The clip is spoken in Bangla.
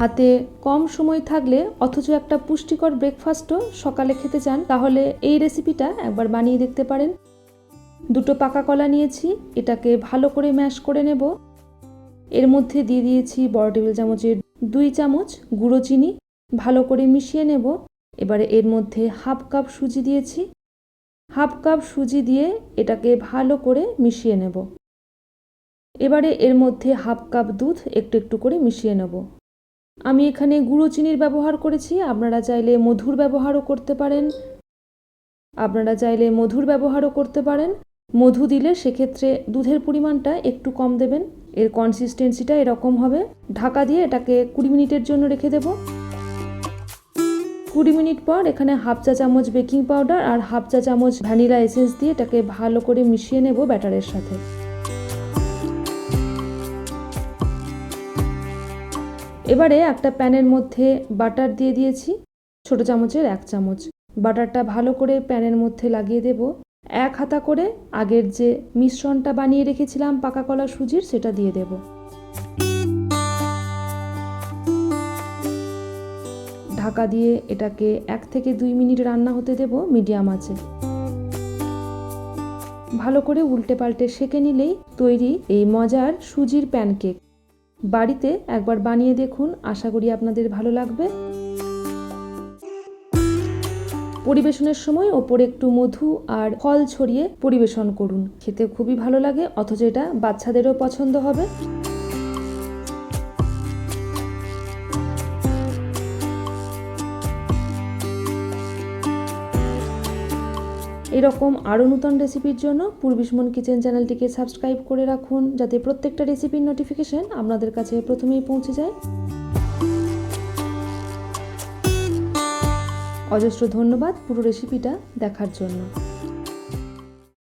হাতে কম সময় থাকলে অথচ একটা পুষ্টিকর ব্রেকফাস্টও সকালে খেতে চান, তাহলে এই রেসিপিটা একবার বানিয়ে দেখতে পারেন। দুটো পাকা কলা নিয়েছি, এটাকে ভালো করে ম্যাশ করে নেব। এর মধ্যে দিয়ে দিয়েছি বড় টেবিল চামচের দুই চামচ গুঁড়ো চিনি, ভালো করে মিশিয়ে নেব। এবারে এর মধ্যে হাফ কাপ সুজি দিয়েছি। হাফ কাপ সুজি দিয়ে এটাকে ভালো করে মিশিয়ে নেব। এবারে এর মধ্যে হাফ কাপ দুধ একটু একটু করে মিশিয়ে নেব। আমি এখানে গুঁড়ো চিনির ব্যবহার করেছি। আপনারা চাইলে মধুর ব্যবহারও করতে পারেন। আপনারা চাইলে মধুর ব্যবহারও করতে পারেন। মধু দিলে সেক্ষেত্রে দুধের পরিমাণটা একটু কম দেবেন। এর কনসিস্টেন্সিটা এরকম হবে। ঢাকা দিয়ে এটাকে কুড়ি মিনিটের জন্য রেখে দেব। কুড়ি মিনিট পর এখানে হাফ চা চামচ বেকিং পাউডার আর হাফ চা চামচ ভ্যানিলা এসেন্স দিয়ে এটাকে ভালো করে মিশিয়ে নেব ব্যাটারের সাথে। এবারে একটা প্যানের মধ্যে বাটার দিয়ে দিয়েছি, ছোট চামচের এক চামচ। বাটারটা ভালো করে প্যানের মধ্যে লাগিয়ে দেব। এক হাতা করে আগের যে মিশ্রণটা বানিয়ে রেখেছিলাম পাকা কলা সুজির, সেটা দিয়ে দেব। ঢাকা দিয়ে এটাকে এক থেকে দুই মিনিট রান্না হতে দেব মিডিয়াম আছে ভালো করে উল্টে পাল্টে সেকে নিলেই তৈরি এই মজার সুজির প্যানকেক। বাড়িতে একবার বানিয়ে দেখুন, আশা করি আপনাদের ভালো লাগবে। পরিবেশনের সময় ওপরে একটু মধু আর ফল ছড়িয়ে পরিবেশন করুন। খেতে খুবই ভালো লাগে, অথচ এটা বাচ্চাদেরও পছন্দ হবে। এরকম আরও নতুন রেসিপির জন্য পূর্বিসমন কিচেন চ্যানেলটিকে সাবস্ক্রাইব করে রাখুন, যাতে প্রত্যেকটা রেসিপির নোটিফিকেশান আপনাদের কাছে প্রথমেই পৌঁছে যায়। অজস্র ধন্যবাদ পুরো রেসিপিটা দেখার জন্য।